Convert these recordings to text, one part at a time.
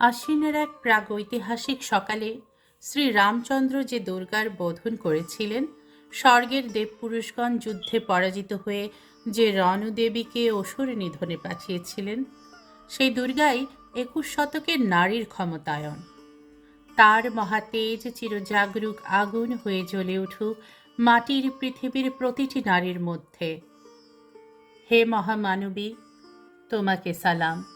আশ্বিনের এক প্রাগৈতিহাসিক সকালে শ্রী রামচন্দ্র যে দুর্গার বোধন করেছিলেন, স্বর্গের দেবপুরুষগণ যুদ্ধে পরাজিত হয়ে যে রণদেবীকে অসুর নিধনে পাঠিয়েছিলেন, সেই দুর্গাই একুশ শতকের নারীর ক্ষমতায়ন। তার মহাতেজ চিরজাগরুক আগুন হয়ে জ্বলে উঠুক মাটির পৃথিবীর প্রতিটি নারীর মধ্যে। হে মহামানবী, তোমাকে সালাম।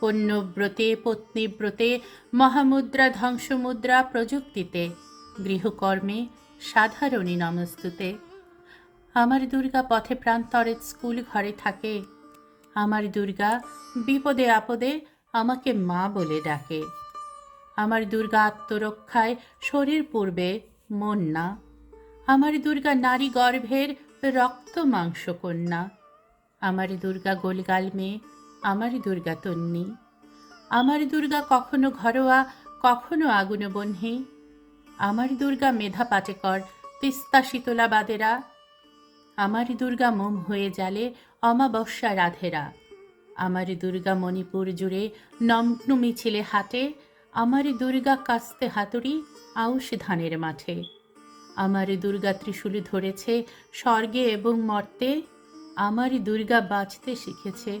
পণ্যব্রতে পত্নীব্রতে মহামুদ্রা, ধ্বংসমুদ্রা প্রযুক্তিতে, গৃহকর্মে সাধারণী নমস্তুতে। আমার দুর্গা পথে প্রান্তরে স্কুল ঘরে থাকে। আমার দুর্গা বিপদে আপদে আমাকে মা বলে ডাকে। আমার দুর্গা আত্মরক্ষায় শরীর পূর্বে মন না। আমার দুর্গা নারী গর্ভের রক্ত মাংস কন্যা। আমার দুর্গা গোলগাল মেয়ে আমার দুর্গা তন্নি। আমার দুর্গা কখনো ঘরোয়া, কখনো আগুন বহ্নি আমার দুর্গা মেধা পাটেকর, তিস্তা শীতলা বাদেরা আমার দুর্গা মোম হয়ে জালে অমাবস্যা রাধেরা। আমার দুর্গা মণিপুর জুড়ে নগ্ন মিছিলে হাটে। আমার দুর্গা কাস্তে হাতুড়ি আউশ ধানের মাঠে। আমার দুর্গা ত্রিশূল ধরেছে স্বর্গে এবং মর্তে। আমার দুর্গা বাঁচতে শিখেছে